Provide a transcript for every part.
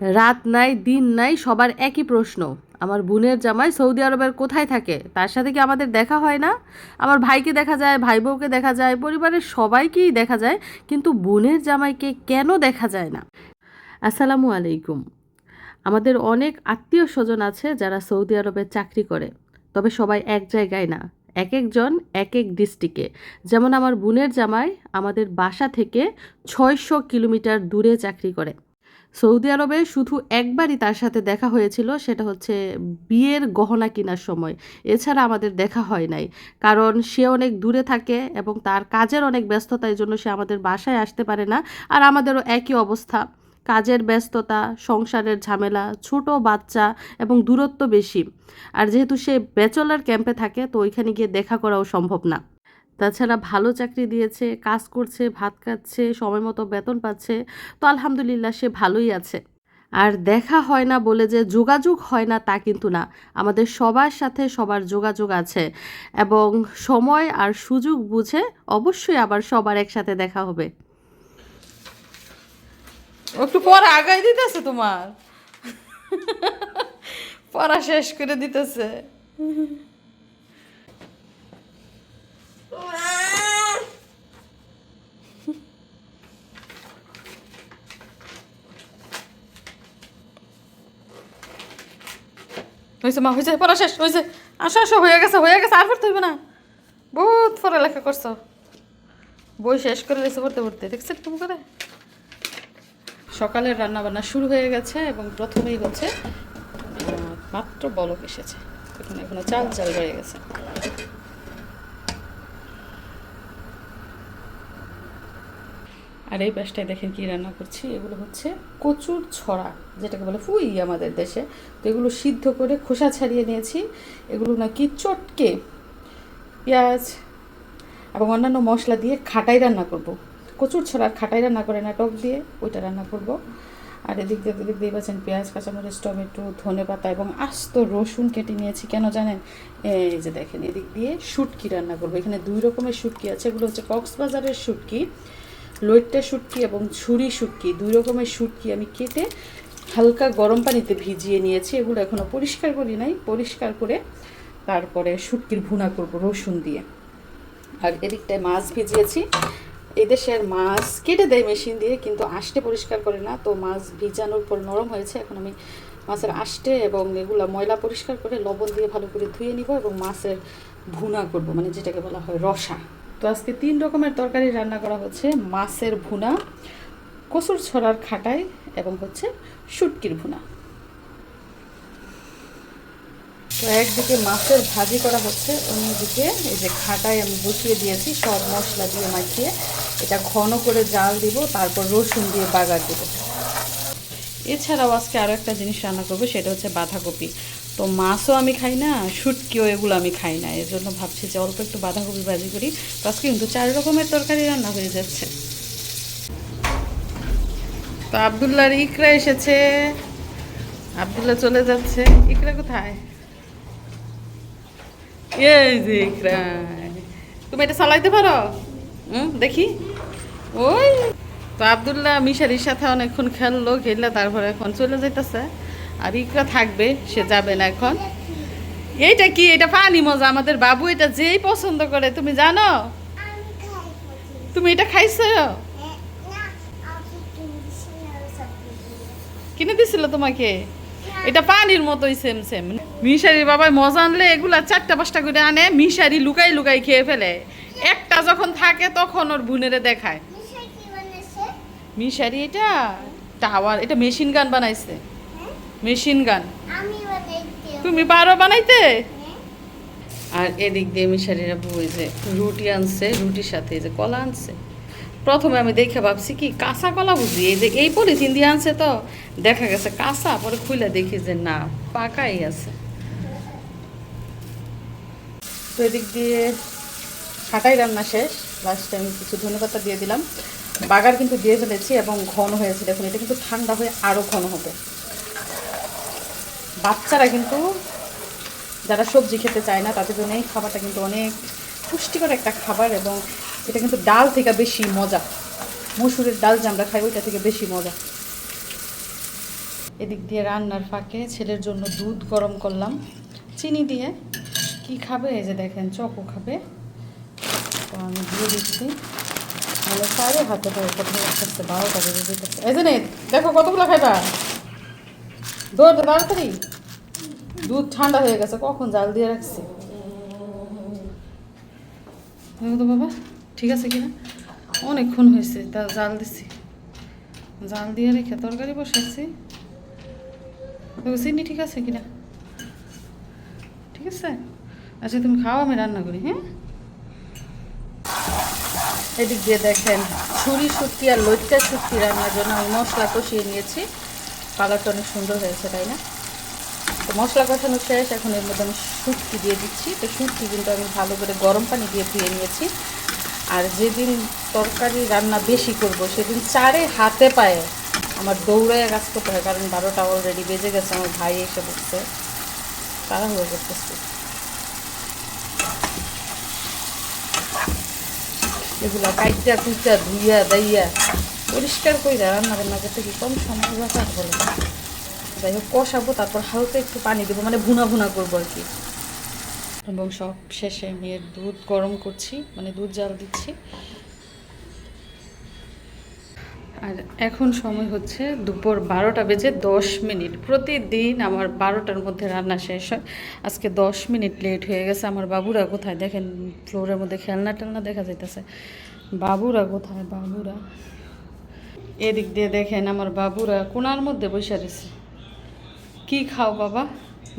রাত নাই, দিন নাই, সবার একই প্রশ্ন। আমার বোনের জামাই সৌদি আরবের কোথায় থাকে? তার সাথে কি আমাদের দেখা হয় না? আমার ভাইকে দেখা যায় ভাই বউকে দেখা যায়, পরিবারের সবাইকেই দেখা যায়, কিন্তু বোনের জামাইকে কেন দেখা যায় না? আসসালামু আলাইকুম। আমাদের অনেক আত্মীয় স্বজন আছে যারা সৌদি আরবে চাকরি করে, তবে সবাই এক জায়গায় না, এক একজন, এক এক ডিস্ট্রিক্টে যেমন আমার বোনের জামাই আমাদের বাসা থেকে ছয়শো কিলোমিটার দূরে চাকরি করে। সৌদি আরবে শুধু একবারই তার সাথে দেখা হয়েছিল, সেটা হচ্ছে বিয়ের গহনা কেনার সময়। এছাড়া আমাদের দেখা হয় নাই, কারণ সে অনেক দূরে থাকে এবং তার কাজের অনেক ব্যস্ততার জন্য সে আমাদের বাসায় আসতে পারে না। আর আমাদেরও একই অবস্থা, কাজের ব্যস্ততা, সংসারের ঝামেলা, ছোট বাচ্চা এবং দূরত্ব বেশি। আর যেহেতু সে ব্যাচলার ক্যাম্পে থাকে, তো ওইখানে গিয়ে দেখা করাও সম্ভব না। তাছাড়া ভালো চাকরি দিয়েছে, কাজ করছে, ভাত খাচ্ছে, সময় মতো বেতন পাচ্ছে, তো আলহামদুলিল্লাহ সে ভালোই আছে। আর দেখা হয় না বলে যে যোগাযোগ হয় না তা কিন্তু না। আমাদের সবার সাথে সবার যোগাযোগ আছে এবং সময় আর সুযোগ বুঝে অবশ্যই আবার সবার একসাথে দেখা হবে। একটু পড়া আগাই দিতেছে তোমার। পড়া শেষ করে দিতেছে। হয়েছে মা হয়েছে পড়া শেষ হয়েছে আসো আসো হয়ে গেছে হয়ে গেছে, আর পড়তে হইবে না। বহুত পড়ালেখা করছ। বই শেষ করে লেছে পড়তে পড়তে দেখছেন তুমি করে সকালের রান্না বান্না শুরু হয়ে গেছে এবং প্রথমেই হচ্ছে মাত্র বলক এসেছে। এখানে এখনও চাল চাল রয়ে গেছে। আর এই পাশটায় দেখেন কি রান্না করছি, এগুলো হচ্ছে কচুর ছড়া, যেটাকে বলে ফুই আমাদের দেশে। তো এগুলো সিদ্ধ করে খোসা ছাড়িয়ে নিয়েছি। এগুলো নাকি চটকে পেঁয়াজ এবং অন্যান্য মশলা দিয়ে খাটাই রান্না করব। কচুর ছড়ার খাটাই রান্না করে না, টক দিয়ে ওইটা রান্না করব। আর এদিক দিয়ে এদিক দিয়ে পাচ্ছেন পেঁয়াজ, কাঁচামরিচ, টমেটো, ধনে পাতা এবং আস্ত রসুন কেটে নিয়েছি। কেন জানেন? এই যে দেখেন, এদিক দিয়ে শুটকি রান্না করব। এখানে দুই রকমের শুটকি আছে। এগুলো হচ্ছে কক্সবাজারের শুটকি। লইট্টা শুটকি এবং ছুরি শুটকি, দুই রকমের শুটকি আমি কেটে হালকা গরম পানিতে ভিজিয়ে নিয়েছি। এগুলো এখনও পরিষ্কার করি নাই, পরিষ্কার করে তারপরে শুটকির ভুনা করব রসুন দিয়ে। আর এদিকটায় মাছ ভিজিয়েছি। এদেশের মাছ কেটে দেয় মেশিন দিয়ে, কিন্তু আষ্টে পরিষ্কার করে না। তো মাছ ভিজানোর পর নরম হয়েছে। এখন আমি মাছের আষ্টে এবং এগুলো ময়লা পরিষ্কার করে লবণ দিয়ে ভালো করে ধুয়ে নিব এবং মাছের ভুনা করব। মানে যেটাকে বলা হয় রসা। তো আজকে তিন রকমের তরকারি রান্না করা হচ্ছে। মাছের ভুনা, কচুর ছড়ার খাটাই এবং হচ্ছে শুটকির ভুনা। তো একদিকে মাছের ভাজি করা হচ্ছে, অন্যদিকে এই যে খাটায় আমি বসিয়ে দিয়েছি, সব মশলা দিয়ে মাখিয়ে। এটা ঘন করে জাল দিব, তারপর রসুন দিয়ে বাগার দেবো। এছাড়াও আজকে আরও একটা জিনিস রান্না করব, সেটা হচ্ছে বাঁধাকপি। তো মাছও আমি খাই না, শুটকিও এগুলো আমি খাই না এর জন্য ভাবছি যে অল্প একটু বাঁধাকপি ভাজি করি। তো আজকে কিন্তু চার রকমের তরকারি রান্না হয়ে যাচ্ছে। তো আবদুল্লাহর ইকরা এসেছে। আবদুল্লাহ চলে যাচ্ছে। ইকরা কোথায়? এই যে ইকরা। তুমি এটা চালাইতে পারো? হুম, দেখি। ওই। তো আবদুল্লাহ মিশারির সাথে অনেকক্ষণ খেললো, খেললে তারপরে এখন চলে যাইতেছে। আর ইকরা থাকবে, সে যাবে না এখন। এইটা কি? এটা পানি মজা। আমাদের বাবু এটা যেই পছন্দ করে, তুমি জানো? তুমি এটা খাইছো? কিনে দিছিল তোমাকে? এটা পানির মতোই সেম সেম মিশারির বাবাই মজা আনলে এগুলা চারটা পাঁচটা করে আনে, মিশারি লুকাই লুকাই খেয়ে ফেলে। একটা যখন থাকে, তখন ওর বোনেরে দেখায়। মিশারি এটা? টাওয়ার। এটা মেশিন গান বানাইছে। Machine gun. তুমি পারো বানাইতে? আর এদিক দিয়ে মিশারিরা বই যে রুটি আনছে রুটির সাথে যে কলা আনছে। প্রথমে আমি দেখে ভাবছি কি কাঁচা কলা বুঝি? এই যে এই পলিথিন দিয়ে আনছে তো দেখা গেছে কাঁচা পরে খুলে দেখি যে না পাকাই আছে। তো এদিক দিয়ে খাটাই রান্না শেষ। লাস্টে আমি কিছু ধনেপাতা দিয়ে দিলাম। বাগার কিন্তু দিয়ে ফেলেছি এবং ঘন হয়েছে। দেখুন এটা কিন্তু ঠান্ডা হয়ে আরও ঘন হবে। বাচ্চারা কিন্তু যারা সবজি খেতে চায় না, তাদের জন্য এই খাবারটা কিন্তু অনেক পুষ্টিকর একটা খাবার এবং এটা কিন্তু ডাল থেকে বেশি মজা। মসুরের ডাল যে আমরা খাই, ওইটা থেকে বেশি মজা। এদিক দিয়ে রান্নার ফাঁকে ছেলের জন্য দুধ গরম করলাম। চিনি দিয়ে কি খাবে? এই যে দেখেন, চকো খাবে। তো আমি দিয়ে দিচ্ছি। মানে সাড়ে হাতে করে প্রথমে আসতে বারোটা বেজে যেতেছে। এই যে দেখো কতগুলো খাইবা? দৌড় দে তাড়াতাড়ি। দুধ ঠান্ডা হয়ে গেছে, কখন জাল দিয়ে রাখছি? তো বাবা, ঠিক আছে কিনা? অনেকক্ষণ হয়েছে, তা জাল দিছি। জাল দিয়ে রেখে তরকারি বসাচ্ছি। চিনি ঠিক আছে কিনা? ঠিক আছে? আচ্ছা তুমি খাও, আমি রান্না করি হ্যাঁ? এদিক দিয়ে দেখেন, ছুরি শুটকি আর লইট্টা শুটকি রান্নার জন্য আমি মশলা কষিয়ে নিয়েছি। কালারটা অনেক সুন্দর হয়েছে, তাই না? তো মশলা কষানো শেষ, এখন এর মধ্যে আমি শুটকি দিয়ে দিচ্ছি। তো শুটকি কিন্তু আমি ভালো করে গরম পানি দিয়ে ধুয়ে নিয়েছি। আর যেদিন তরকারি রান্না বেশি করব, সেদিন চারে হাতে পায়ে আমার দৌড়ায় কাজ করতে হয়, কারণ বারোটা অলরেডি বেজে গেছে, আমার ভাই এসে বসছে। তারা হয়ে করতেছে। এগুলো কাইটা কুইটা ধুইয়া, দাইয়া পরিষ্কার কইরা রান্না বান্না করতে কি কম সময় ব্যাপার হলো যাই হোক, কষাবো, তারপর হালকা একটু পানি দেবো মানে ভুনা ভুনা করব আর কি। এবং সব শেষে মেয়ের দুধ গরম করছি মানে দুধ জাল দিচ্ছি। আর এখন সময় হচ্ছে দুপুর বারোটা বেজে দশ মিনিট। প্রতিদিন আমার বারোটার মধ্যে রান্না শেষ হয়। আজকে দশ মিনিট লেট হয়ে গেছে। আমার বাবুরা কোথায়? দেখেন, ফ্লোরের মধ্যে খেলনা টেলনা দেখা যাইতেছে। বাবুরা কোথায়? বাবুরা। এদিক দিয়ে দেখেন আমার বাবুরা কোনার মধ্যে বসে রয়েছে। কি খাও বাবা?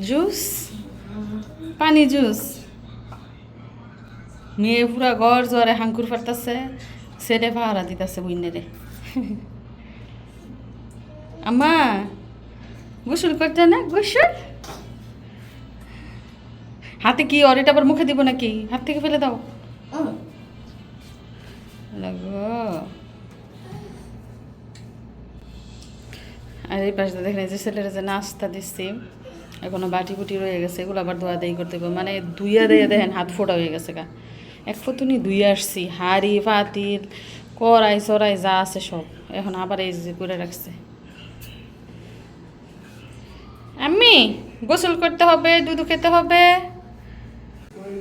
জুস? পানি জুস? মেয়ে পুরা ঘর জ্বরে হাঙ্কুর ফাটতেছে সেটে পাহারা দিতেছে বুইনেরে। আম্মা গোসল করতে না? গোসল? হাতে কি অরেটা আবার মুখে দিব নাকি? হাত থেকে ফেলে দাও। লাগো। আর এই পাশে দেখেন যে ছেলেরা যে নাস্তা দিচ্ছি, এখনও বাটি বুটি রয়ে গেছে, এগুলো আবার ধোয়া দেই করতে মানে ধুইয়া দিয়ে দেখেন, হাত ফোটা হয়ে গেছে গা। এক ফতুনি ধুয়ে আসছি, হাড়ি পাতিল কড়াই, চড়াই, যা আছে সব। এখন আবার এই যে করে রাখছে। আমি গোসল করতে হবে, দুধ খেতে হবে।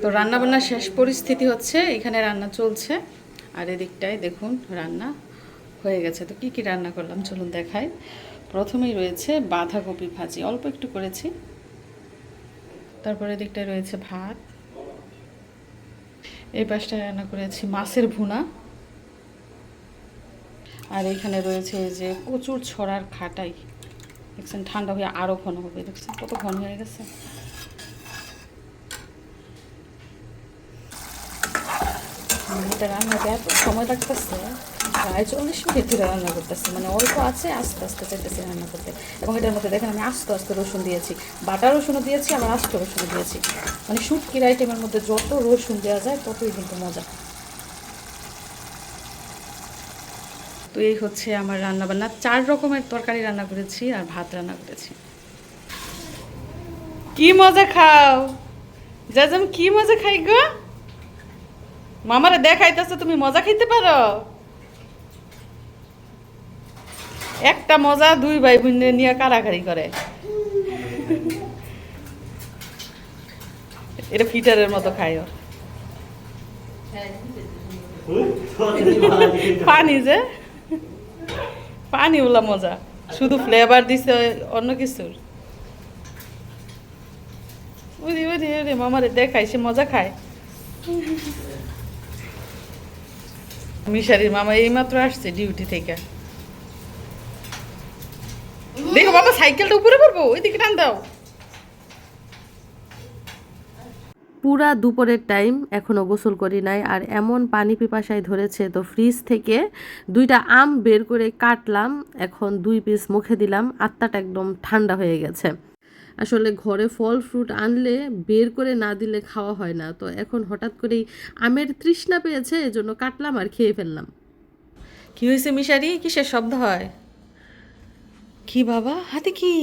তো রান্না বান্নার শেষ পরিস্থিতি হচ্ছে, এখানে রান্না চলছে। আর এদিকটায় দেখুন, রান্না হয়ে গেছে। তো কি কি রান্না করলাম, চলুন দেখাই। প্রথমেই রয়েছে বাঁধাকপি ভাজি। অল্প একটু করেছি। তারপরে এদিকটায় রয়েছে ভাত। এই পাশটায় রান্না করেছি মাছের ভুনা। আর এখানে রয়েছে যে কচুর ছড়ার খাটাই। দেখছেন, ঠান্ডা হয়ে আরও ঘন হবে। দেখছেন, কত ঘন হয়ে গেছে। এটা এত সময় প্রায় চল্লিশ রান্না মানে অল্প আছে, আস্তে আস্তে রান্না করতে। এবং মধ্যে দেখেন আমি আস্তে আস্তে রসুন দিয়েছি। বাটা রসুনও দিয়েছি আস্তে দিয়েছি। মানে আইটেমের মধ্যে যত রসুন দেওয়া যায়, ততই কিন্তু মজা। তো এই হচ্ছে আমার রান্না বান্না চার রকমের তরকারি রান্না করেছি আর ভাত রান্না করেছি। কি মজা খাও? জাজাম, কি মজা খাই গো? মামারে দেখাইতেছে, তুমি মজা খাইতে পারো? একটা মজা দুই ভাই বোন নিয়ে কারাকারি করে। এটা ফিটারের মতো খায় ওর পানি যে। পানি ওলা মজা। শুধু ফ্লেভার দিছে অন্য কিছুর। ওরে ওরে ওরে মামারে দেখাই সে মজা খায়। মিশারির মামা এইমাত্র আসছে ডিউটি থেকে। দেখো বাবা, সাইকেলটা উপরে পড়ব, ওইদিকে টান দাও। পুরা দুপুরের টাইম এখনও গোসল করি নাই, আর এমন পানি পিপাসায় ধরেছে তো ফ্রিজ থেকে দুইটা আম বের করে কাটলাম, এখন দুই পিস মুখে দিলাম, আত্মাটা একদম ঠান্ডা হয়ে গেছে। আসলে ঘরে ফল ফ্রুট আনলে বের করে না দিলে খাওয়া হয় না। তো এখন হঠাৎ করেই আমের তৃষ্ণা পেয়েছে, এজন্য কাটলাম আর খেয়ে ফেললাম। কি হয়েছে মিশারি? কিসের শব্দ হয়? কি বাবা? হাতে কি?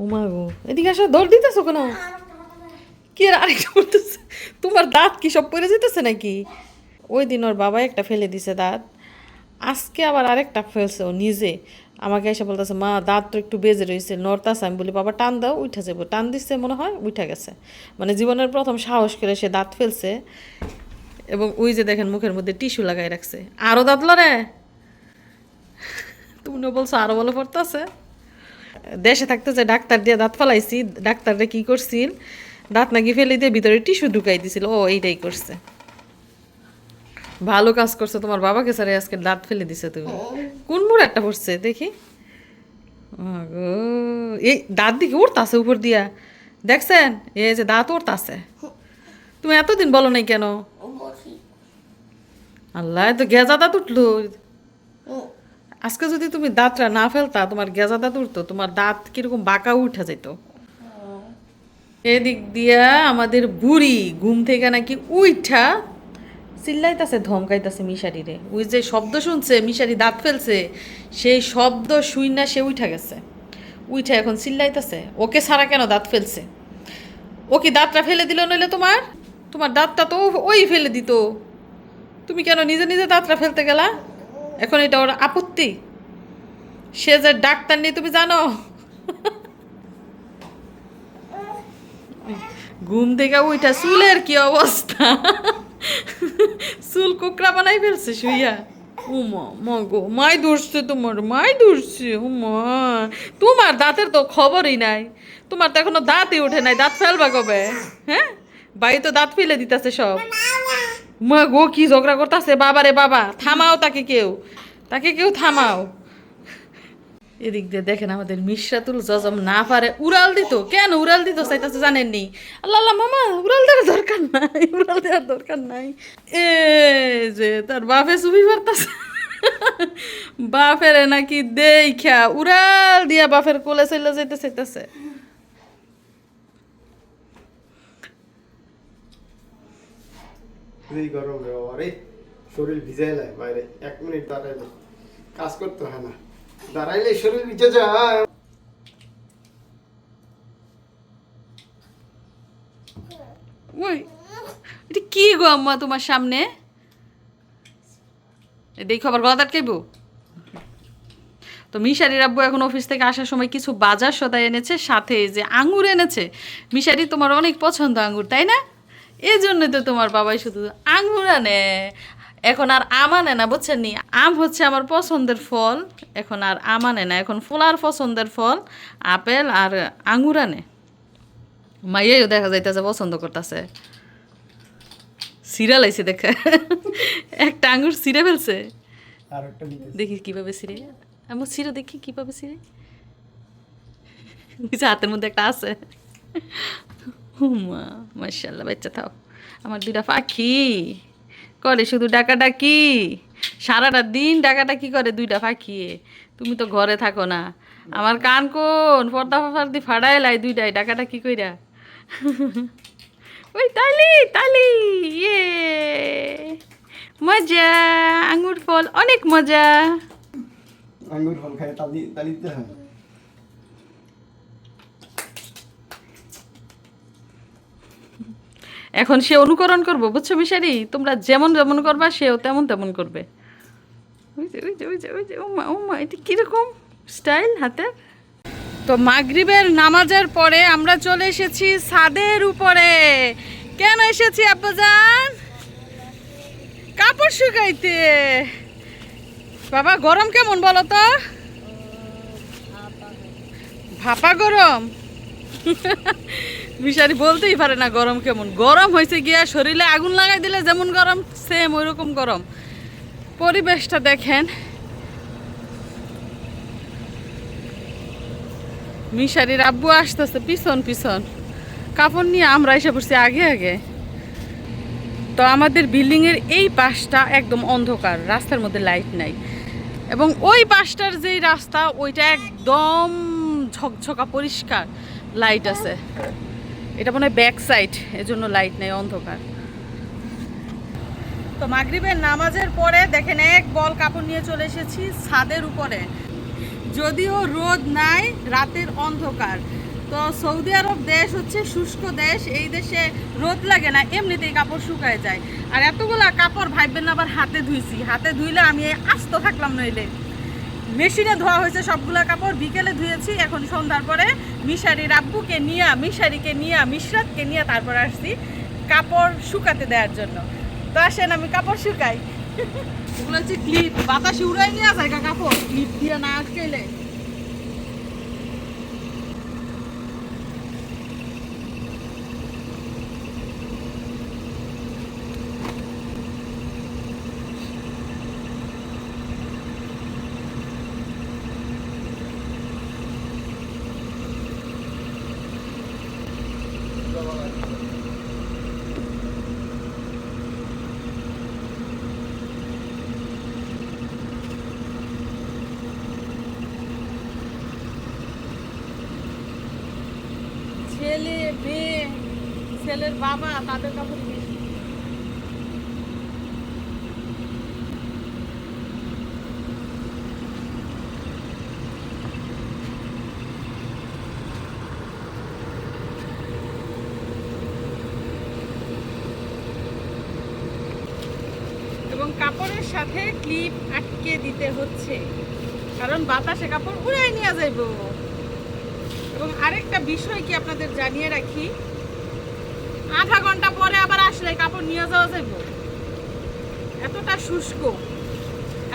ও মা গো। এদিকে আসো, দৌড় দিতেছো কেন? কি আর আরেকটা করতেছে তোমার দাঁত কি সব পড়ে যেতেছে নাকি? ওই দিন ওর বাবা একটা ফেলে দিছে দাঁত। আজকে আবার আরেকটা ফেলছে ও নিজে। আমাকে এসে বলতেছে, মা, দাঁত তো একটু বেজে রয়েছে নড়তাছে। আমি বলি, বাবা, টান দাও উঠা যাব টান দিচ্ছে মনে হয় উঠা গেছে। মানে জীবনের প্রথম সাহস করে সে দাঁত ফেলছে এবং ওই যে দেখেন মুখের মধ্যে টিস্যু লাগাই রাখছে। আরও দাঁত লড়ে? তুমি বলছো আরও বলে পড়তেছে? দেশে থাকতে যে ডাক্তার দিয়ে দাঁত ফেলাইছি, ডাক্তাররা কি করছিল দাঁত নাকি ফেলে দিয়ে ভিতরে টিস্যু ঢুকাই দিছিল। ও, এইটাই করছে। ভালো কাজ করছ তোমার বাবাকে স্যার আজকে দাঁত ফেলে দিছে তুমি। কোন মুড় একটা পড়ছে দেখি। এই দাঁত দিকে উঠতাছে উপর দিয়া। দেখছেন? এই যে দাঁত ওর উঠতাছে তুমি এতদিন বলো নাই কেন? আল্লাহ তো গেজা দাঁত উঠল। আজকে যদি তুমি দাঁতটা না ফেলতা তোমার গেজা দাঁত উঠতো তোমার দাঁত কীরকম বাঁকা উঠে যেত এদিক দিয়া আমাদের বুড়ি ঘুম থেকে নাকি উইঠা চিল্লাইতাছে, ধমকাইতাছে মিশারিরে। ওই যে শব্দ শুনছে, মিশারি দাঁত ফেলছে, সেই শব্দ শুই না সে উঠা গেছে। উইঠা এখন চিল্লাইতেছে, ওকে সারা কেন দাঁত ফেলছে? ও কি দাঁতটা ফেলে দিল নইলে তোমার? তোমার দাঁতটা তো ওই ফেলে দিত। তুমি কেন নিজে নিজে দাঁতটা ফেলতে গেলা? এখন এটা ওর আপত্তি। সে যে ডাক্তার নেই, তুমি জানো? ঘুম থেকে উইটা চুলের কি অবস্থা? চুল কোকড়া বানাই ফেলছে শুইয়া। উমা, মা গো, মাই ধরছে তোমার, মাই ধরছে, উমা। তোমার দাঁতের তো খবরই নাই। তোমার তো এখনও দাঁতই ওঠে নাই, দাঁত ফেলবা কবে? হ্যাঁ? বাড়ি তো দাঁত ফেলে দিতেছে সব। মা গো, কি ঝগড়া করতেছে? বাবা রে বাবা, থামাও তাকে কেউ। তাকে কেউ থামাও। এদিক দিয়ে দেখেন আমাদের মিশরাতুল জজম না পারে, উড়াল দিত। কেন উড়াল দিত চাইতেছে জানেননি? আল্লাহ আল্লাহ, মামা, উড়াল দেওয়ার দরকার নাই, উড়াল দেওয়ার দরকার নাই। এ যে তার বাপে চুপি পারতাছে বাপের নাকি দেখা উড়াল দিয়া বাপের কোলে চলে যেতে চাইতেছে। গরমে শরীর ভিজে যায় বাইরে, এক মিনিট দাঁড়াইলে। কাজ করতে হয় না। দাঁড়াইলে শরীর ভিজে যায়। কি গো আম্মা তোমার সামনে? গলা তো মিশারির আব্বু এখন অফিস থেকে আসার সময় কিছু বাজার সদাই এনেছে, সাথে যে আঙ্গুর এনেছে। মিশারি তোমার অনেক পছন্দ আঙ্গুর, তাই না? এই জন্য তো তোমার বাবাই শুধু আঙ্গুর আনে। এখন আর আম আনে না বুঝছেন নি? আম হচ্ছে আমার পছন্দের ফল। এখন আর আম আনে না এখন ফোলার পছন্দের ফল আপেল আর আঙ্গুর আনে। মাইয়াও দেখা যাইতেছে পছন্দ করতেছে। সিরিয়াল আইছে দেখে। একটা আঙ্গুর সিরে ফেলছে। দেখি কীভাবে সিরে আমি সিরে দেখি কীভাবে সিরে যে হাতের মধ্যে একটা আছে। হুমা মার্শাল্লাহ বাচ্চা থাও আমার দুইটা পাখি। করে শুধু ডাকা ডাকি সারাটা দিন ডাকা ডাকি করে দুইটা পাখি তুমি তো ঘরে থাকো না। আমার কান কোন? পর্দা ফর্দি ফাড়াই লাই দুইটাই ডাকা ডাকি কইরা। ওই তালি তালি ইয়ে। মজা, আঙ্গুর ফল, অনেক মজা। আঙ্গুর ফল খায়, তালি, তালিতে এখন সে অনুকরণ করব, বুঝছ মিশারি তোমরা যেমন যেমন করবা, সেও তেমন তেমন করবে। এটা কীরকম স্টাইল হাতের তো মাগরিবের নামাজের পরে আমরা চলে এসেছি ছাদের উপরে। কেন এসেছি, আব্বাজান? কাপড় শুকাইতে। বাবা, গরম কেমন বলো তো? ভাপা গরম। মিশারি বলতেই পারে না গরম কেমন। গরম হয়েছে গিয়া শরীরে আগুন লাগাই দিলে যেমন গরম সেম ওই রকম গরম। পরিবেশটা দেখেন। মিশারির আব্বু আসতেছে পিছন পিছন। কাপড় নিয়ে আমরা এসে পড়ছি আগে আগে। তো আমাদের বিল্ডিংয়ের এই পাশটা একদম অন্ধকার, রাস্তার মধ্যে লাইট নাই। এবং ওই পাশটার যেই রাস্তা, ওইটা একদম ঝকঝকা পরিষ্কার। লাইট আছে। এটা মনে হয় ব্যাক সাইড এজন্য লাইট নেই, অন্ধকার। তো মাগরিবের নামাজের পরে দেখেন এক বল কাপড় নিয়ে চলে এসেছি ছাদের উপরে। যদিও রোদ নাই, রাতের অন্ধকার। তো সৌদি আরব দেশ হচ্ছে শুষ্ক দেশ, এই দেশে রোদ লাগে না, এমনিতেই কাপড় শুকায় যায়। আর এতগুলা কাপড় ভাববেন আবার হাতে ধুইছি। হাতে ধুইলে আমি আস্ত থাকলাম নইলে। মেশিনে ধোয়া হয়েছে সবগুলো কাপড়। বিকেলে ধুয়েছি, এখন সন্ধ্যার পরে মিশারি রাব্বুকে নিয়ে, মিশারিকে নিয়ে, মিশরাতকে নিয়ে তারপর আসছি কাপড় শুকাতে দেওয়ার জন্য। তো আসেন, আমি কাপড় শুকাই। হচ্ছে ক্লিপ বাতাসে উড়াই নিয়ে যায় কাপড়। ক্লিপ দিয়ে না আটকেলে ছেলে মেয়ে ছেলের বাবা, তাদের কাপড় বেশি এবং কাপড়ের সাথে ক্লিপ আটকে দিতে হচ্ছে, কারণ বাতাসে কাপড় উড়াই নিয়ে যাইব। এবং আরেকটা বিষয় কি আপনাদের জানিয়ে রাখি আধা ঘণ্টা পরে আবার আসলে কাপড় নিয়ে যাওয়া যাইব। এতটা শুষ্ক,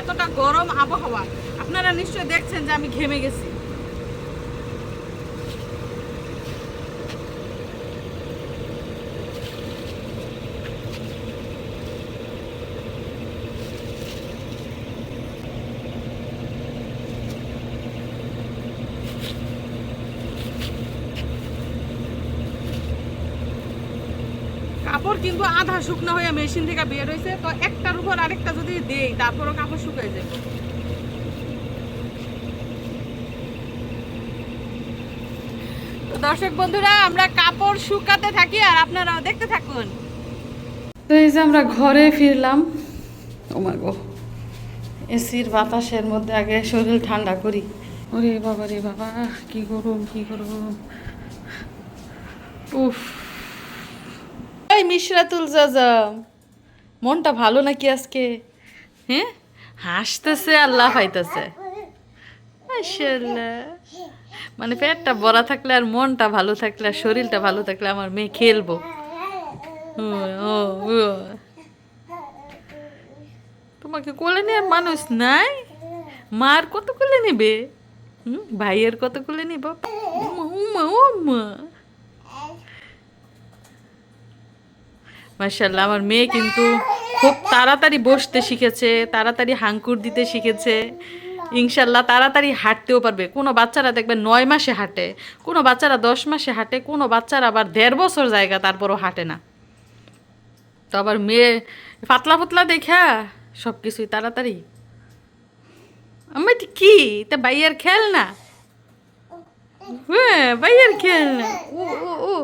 এতটা গরম আবহাওয়া। আপনারা নিশ্চয় দেখছেন যে আমি ঘেমে গেছি কাপড় কিন্তু আধা শুকনো হয়ে মেশিন থেকে বের হয়েছে, তো একটার উপর আরেকটা যদি দেই, তারপরও কাপড় শুকিয়ে যাবে দর্শক বন্ধুরা, আমরা কাপড় শুকাতে থাকি আর আপনারাও দেখতে থাকুন। তো এই যে আমরা ঘরে ফিরলাম, ও মা গো, এসির বাতাসের মধ্যে আগে শরীর ঠান্ডা করি। ওরে বাবা রে বাবা, কি গরম কি গরম। উফ। এই মিশরাতুল জাজাম মনটা ভালো নাকি আজকে? হ্যাঁ? হাসতেছে আর লাফাইতেছে। মানে পেটটা বড়া থাকলে আর মনটা ভালো থাকলে আর শরীরটা ভালো থাকলে আমার মেয়ে খেলব। তোমাকে কোলে নেওয়ার মানুষ নাই? মার কত কোলে নেবে? হুম, ভাইয়ের কত কোলে নিব? উমা উমা উমা। মার্শাল্লাহ আমার মেয়ে কিন্তু খুব তাড়াতাড়ি বসতে শিখেছে, তাড়াতাড়ি হাঙ্কুর দিতে শিখেছে। ইনশাল্লাহ তাড়াতাড়ি হাঁটতেও পারবে। কোনো বাচ্চারা দেখবে নয় মাসে হাঁটে, কোনো বাচ্চারা দশ মাসে হাঁটে, কোনো বাচ্চারা আবার দেড় বছর জায়গা তারপরও হাঁটে না। তো আবার মেয়ে পাতলা পাতলা দেখা সব কিছুই তাড়াতাড়ি আমি কি? তা বাইয়ের খেল না হ্যাঁ বাইয়ের খেল না ও ও ও।